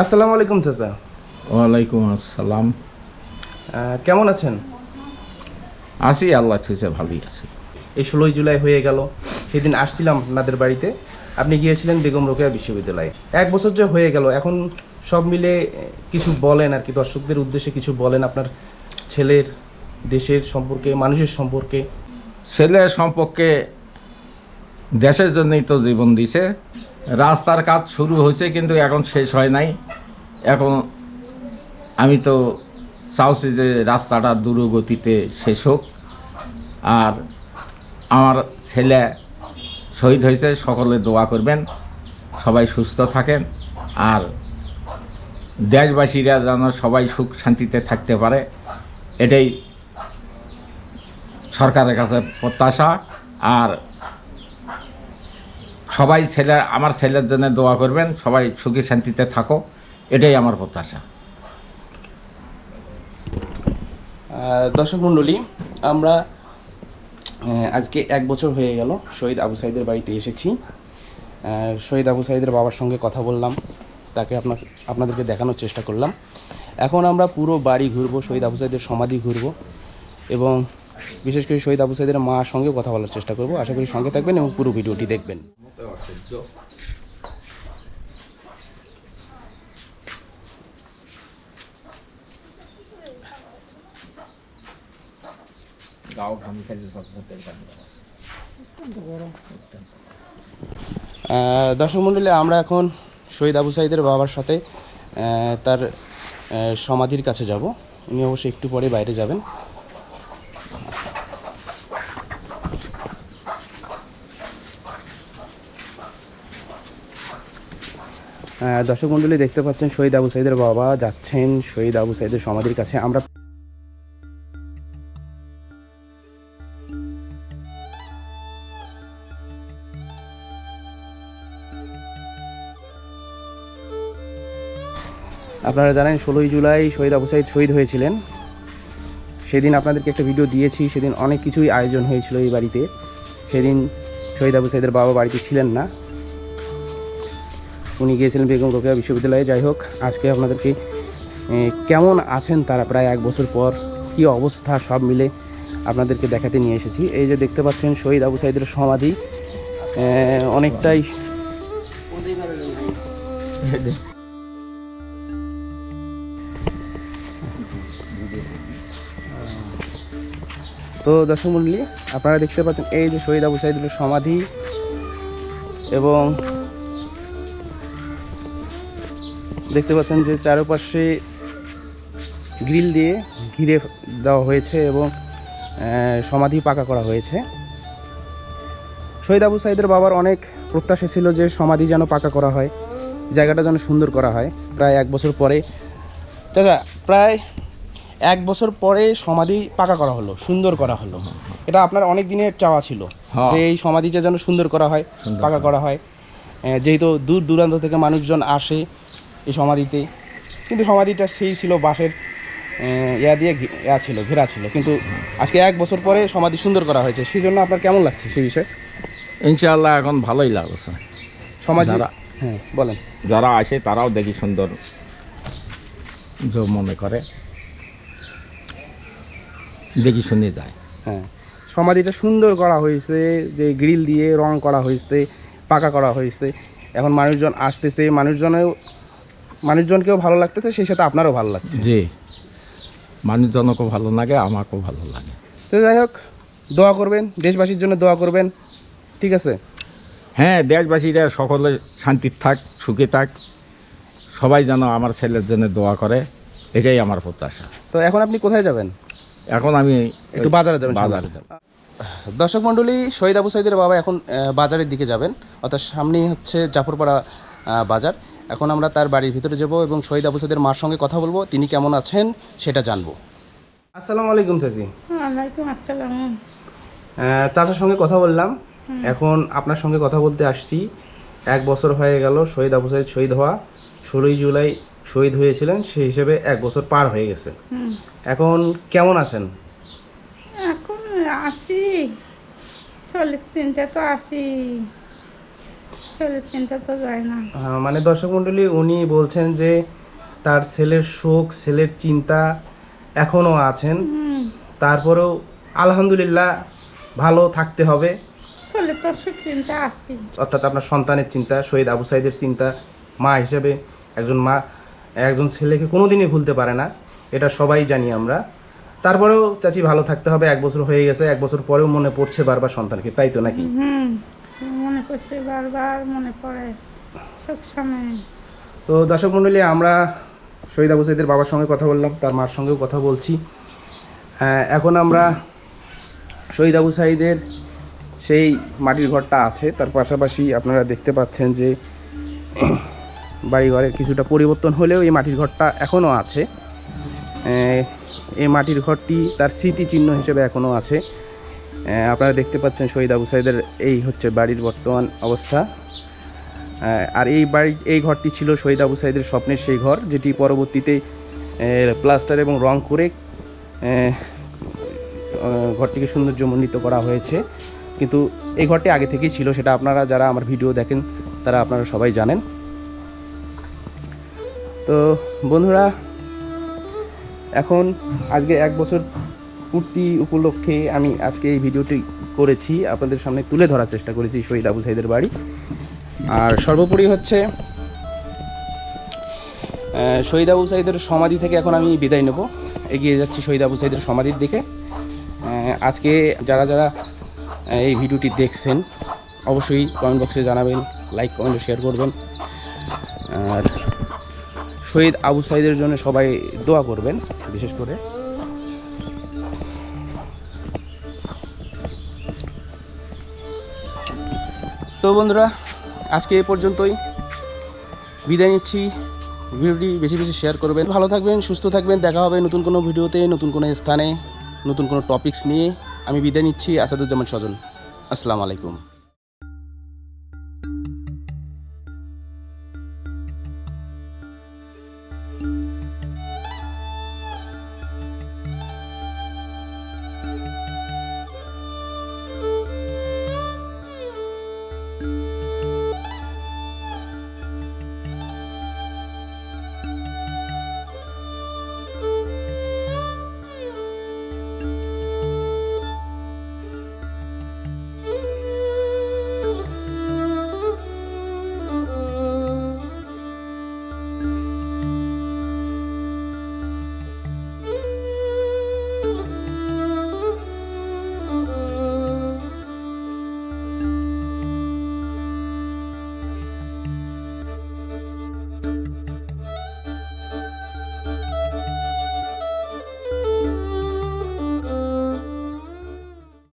আসসালামু আলাইকুম চাচা। ওয়ালাইকুম আসসালাম। কেমন আছেন? আছি আল্লাহ থেকে ভালোই আছি। এই ষোলোই জুলাই হয়ে গেল। সেদিন আসছিলাম আপনাদের বাড়িতে। আপনি গিয়েছিলেন বেগম রোকেয়া বিশ্ববিদ্যালয়ে। এক বছর যে হয়ে গেল এখন সব মিলে কিছু বলেন আর কি দর্শকদের উদ্দেশ্যে কিছু বলেন আপনার ছেলের দেশের সম্পর্কে মানুষের সম্পর্কে। ছেলের সম্পর্কে দেশের জন্যই তো জীবন দিছে। রাস্তার কাজ শুরু হয়েছে, কিন্তু এখন শেষ হয় নাই। এখন আমি তো চাওছি যে রাস্তাটা দ্রুতগতিতে শেষ হোক। আর আমার ছেলে শহীদ হয়েছে, সকলে দোয়া করবেন, সবাই সুস্থ থাকেন, আর দেশবাসীরা যেন সবাই সুখ শান্তিতে থাকতে পারে, এটাই সরকারের কাছে প্রত্যাশা। আর সবাই ছেলে, আমার ছেলের জন্য দোয়া করবেন, সবাই সুখী শান্তিতে থাকো, এটাই আমার প্রত্যাশা। দর্শক মণ্ডলী, আমরা আজকে এক বছর হয়ে গেল শহীদ আবু সাইদের বাড়িতে এসেছি। শহীদ আবু সাইদের বাবার সঙ্গে কথা বললাম, তাকে আপনার, আপনাদেরকে দেখানোর চেষ্টা করলাম। এখন আমরা পুরো বাড়ি ঘুরবো, শহীদ আবু সাইদের সমাধি ঘুরবো এবং বিশেষ করে শহীদ আবু সাইদের মার সঙ্গে কথা বলার চেষ্টা করব। আশা করি সঙ্গে থাকবেন এবং পুরো ভিডিওটি দেখবেন। আহ, দর্শক মণ্ডলী আমরা এখন শহীদ আবু সাইদের বাবার সাথে আহ, তার সমাধির কাছে যাব। উনি অবশ্যই একটু পরে বাইরে যাবেন। দর্শক মণ্ডলী দেখতে পাচ্ছেন শহীদ আবু সাইদের বাবা যাচ্ছেন শহীদ আবু সাইদের সমাধির কাছে। আমরা আপনারা জানেন ষোলোই জুলাই শহীদ আবু সাইদ শহীদ হয়েছিলেন। সেদিন আপনাদেরকে একটা ভিডিও দিয়েছি, সেদিন অনেক কিছুই আয়োজন হয়েছিল এই বাড়িতে। সেদিন শহীদ আবু সাইদের বাবা বাড়িতে ছিলেন না। উনি গিয়েছিলেন বেগম রোকেয়া বিশ্ববিদ্যালয়ে। যাই হোক, আজকে আপনাদেরকে কেমন আছেন তারা প্রায় এক বছর পর, কি অবস্থা, সব মিলে আপনাদেরকে দেখাতে নিয়ে এসেছি। এই যে দেখতে পাচ্ছেন শহীদ আবু সাইদের সমাধি অনেকটাই তো দর্শক মন্ডলী, আপনারা দেখতে পাচ্ছেন এই যে শহীদ আবু সাইদুলের সমাধি এবং দেখতে পাচ্ছেন যে চারপাশে গ্রিল দিয়ে ঘিরে দেওয়া হয়েছে এবং সমাধি পাকা করা হয়েছে। শহীদ আবু সাইদের বাবার অনেক প্রত্যাশা ছিল যে সমাধি যেন পাকা করা হয় জায়গাটা যেন সুন্দর করা হয়। প্রায় এক বছর পরে চাচা প্রায় এক বছর পরে সমাধি পাকা করা হলো সুন্দর করা হলো। এটা আপনার অনেক দিনের চাওয়া ছিল হ্যাঁ। যে এই সমাধিটা যেন সুন্দর করা হয় পাকা করা হয়। যেহেতু দূর দূরান্ত থেকে মানুষজন আসে এই সমাধিতে। কিন্তু সমাধিটা সেই ছিল বাঁশের ইয়া দিয়ে ইয়া ছিল ঘেরা ছিল। কিন্তু আজকে এক বছর পরে সমাধি সুন্দর করা হয়েছে। সেই জন্য আপনার কেমন লাগছে সেই বিষয়ে? ইনশাআল্লাহ এখন ভালোই লাগছে। সমাধি যারা- হ্যাঁ বলেন। যারা আসে তারাও দেখি সুন্দর মনে করে। দেখি শুনে যায়। হ্যাঁ সমাধিটা সুন্দর করা হয়েছে যে গ্রিল দিয়ে রং করা হয়েছে পাকা করা হয়েছে। এখন মানুষজন আসতেছে মানুষজনেও মানুষজনকেও ভালো লাগতেছে সেই সাথে আপনারও ভালো লাগছে। জি। মানুষজনকেও ভালো লাগে আমাকেও ভালো লাগে। তো যাই হোক দোয়া করবেন দেশবাসীর জন্য দোয়া করবেন ঠিক আছে? হ্যাঁ দেশবাসীরা সকলে শান্তির থাক সুখে থাক সবাই যেন আমার ছেলের জন্য দোয়া করে এটাই আমার প্রত্যাশা। তো এখন আপনি কোথায় যাবেন? এখন আমি একটু বাজারে যাবেন বাজারে যাব। দর্শক মণ্ডলী শহীদ আবু সাইদের বাবা এখন বাজারের দিকে যাবেন অর্থাৎ সামনেই হচ্ছে জাফরপাড়া বাজার। এখন আমরা তার বাড়ির ভিতরে যাব এবং শহীদ আবু সাইদের মার সঙ্গে কথা বলব। তিনি কেমন আছেন সেটা জানব। আসসালামু আলাইকুম চাচি। ওয়ালাইকুম আসসালাম। চাচার সঙ্গে কথা বললাম। এখন আপনার সঙ্গে কথা বলতে আসছি। এক বছর হয়ে গেল শহীদ আবু সাইদ শহীদ হওয়া। ষোলোই জুলাই শহীদ হয়েছিলেন সেই হিসেবে এক বছর পার হয়ে গেছে। এখন কেমন আছেন? এখন আছি। চল্লিশ তিনটে তো আসি শরীর চিন্তা তো যায় না। মানে দর্শক মণ্ডলী উনি বলছেন যে তার ছেলের শোক ছেলের চিন্তা এখনও আছেন। তারপরেও আলহামদুলিল্লাহ ভালো থাকতে হবে। চিন্তা আছে। অর্থাৎ আপনার সন্তানের চিন্তা শহীদ আবু সাইদের চিন্তা মা হিসেবে একজন মা একজন ছেলেকে কোনোদিনই ভুলতে পারে না এটা সবাই জানি আমরা। তারপরেও চাচি ভালো থাকতে হবে এক বছর হয়ে গেছে এক বছর পরেও মনে পড়ছে বারবার সন্তানকে তাই তো নাকি? করছে বারবার, মনে পড়ে সব সময় তো দর্শক মণ্ডলী আমরা শহীদ আবু সাইদের বাবার সঙ্গে কথা বললাম, তার মার সঙ্গেও কথা বলছি। এখন আমরা শহীদ আবু সাইদের সেই মাটির ঘরটা আছে, তার পাশাপাশি আপনারা দেখতে পাচ্ছেন যে বাড়িঘরের কিছুটা পরিবর্তন হলেও এই মাটির ঘরটা এখনও আছে। এই মাটির ঘরটি তার স্মৃতিচিহ্ন হিসেবে এখনও আছে। আপনারা দেখতে পাচ্ছেন শহীদ আবু সাইদের এই হচ্ছে বাড়ির বর্তমান অবস্থা। আর এই বাড়ি, এই ঘরটি ছিল শহীদ আবু সাইদের স্বপ্নের সেই ঘর, যেটি পরবর্তীতে প্লাস্টার এবং রং করে ঘরটিকে সৌন্দর্যমণ্ডিত করা হয়েছে। কিন্তু এই ঘরটি আগে থেকেই ছিল, সেটা আপনারা যারা আমার ভিডিও দেখেন, তারা আপনারা সবাই জানেন। তো বন্ধুরা, এখন আজকে এক বছর পূর্তি উপলক্ষে আমি আজকে এই ভিডিওটি করেছি। আপনাদের সামনে তুলে ধরার চেষ্টা করেছি শহীদ আবু সাইদের বাড়ি। আর সর্বোপরি হচ্ছে শহীদ আবু সাইদের সমাধি থেকে এখন আমি বিদায় নেব। এগিয়ে যাচ্ছি শহীদ আবু সাইদের সমাধির দিকে। আজকে যারা যারা এই ভিডিওটি দেখছেন, অবশ্যই কমেন্ট বক্সে জানাবেন লাইক কমেন্ট শেয়ার করবেন। আর শহীদ আবু সাইদের জন্য সবাই দোয়া করবেন, বিশেষ করে। তো বন্ধুরা, আজকে এ পর্যন্তই। বিদায় নিচ্ছি। ভিডিওটি বেশি বেশি শেয়ার করবেন। ভালো থাকবেন, সুস্থ থাকবেন। দেখা হবে নতুন কোনো ভিডিওতে, নতুন কোনো স্থানে, নতুন কোনো টপিকস নিয়ে। আমি বিদায় নিচ্ছি, আসাদুজ্জামান স্বজন। আসসালামু আলাইকুম।